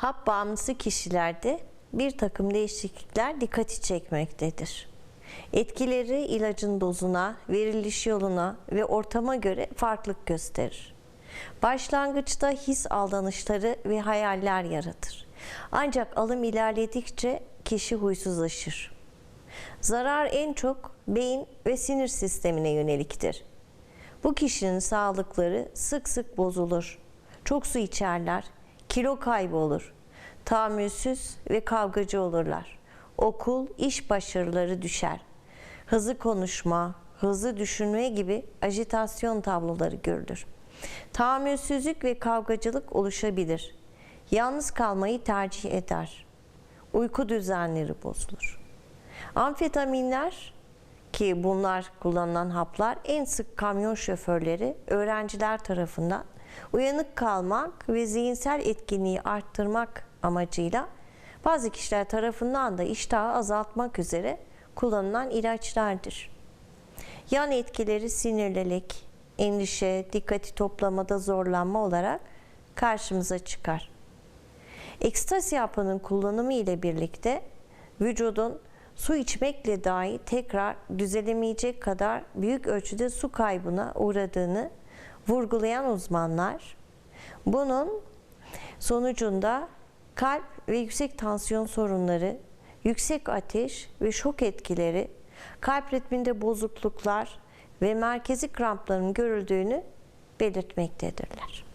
Hap bağımlısı kişilerde bir takım değişiklikler dikkati çekmektedir. Etkileri ilacın dozuna, veriliş yoluna ve ortama göre farklılık gösterir. Başlangıçta his aldanışları ve hayaller yaratır. Ancak alım ilerledikçe kişi huysuzlaşır. Zarar en çok beyin ve sinir sistemine yöneliktir. Bu kişinin sağlıkları sık sık bozulur. Çok su içerler, kilo kaybı olur. Tahammülsüz ve kavgacı olurlar. Okul, iş başarıları düşer. Hızlı konuşma, hızlı düşünme gibi ajitasyon tabloları görülür. Tahammülsüzlük ve kavgacılık oluşabilir. Yalnız kalmayı tercih eder. Uyku düzenleri bozulur. Amfetaminler ki bunlar kullanılan haplar en sık kamyon şoförleri, öğrenciler tarafından uyanık kalmak ve zihinsel etkinliği arttırmak amacıyla bazı kişiler tarafından da iştahı azaltmak üzere kullanılan ilaçlardır. Yan etkileri sinirlilik, endişe, dikkati toplamada zorlanma olarak karşımıza çıkar. Ekstasi hapının kullanımı ile birlikte vücudun su içmekle dahi tekrar düzelemeyecek kadar büyük ölçüde su kaybına uğradığını vurgulayan uzmanlar bunun sonucunda kalp ve yüksek tansiyon sorunları, yüksek ateş ve şok etkileri, kalp ritminde bozukluklar ve merkezi krampların görüldüğünü belirtmektedirler.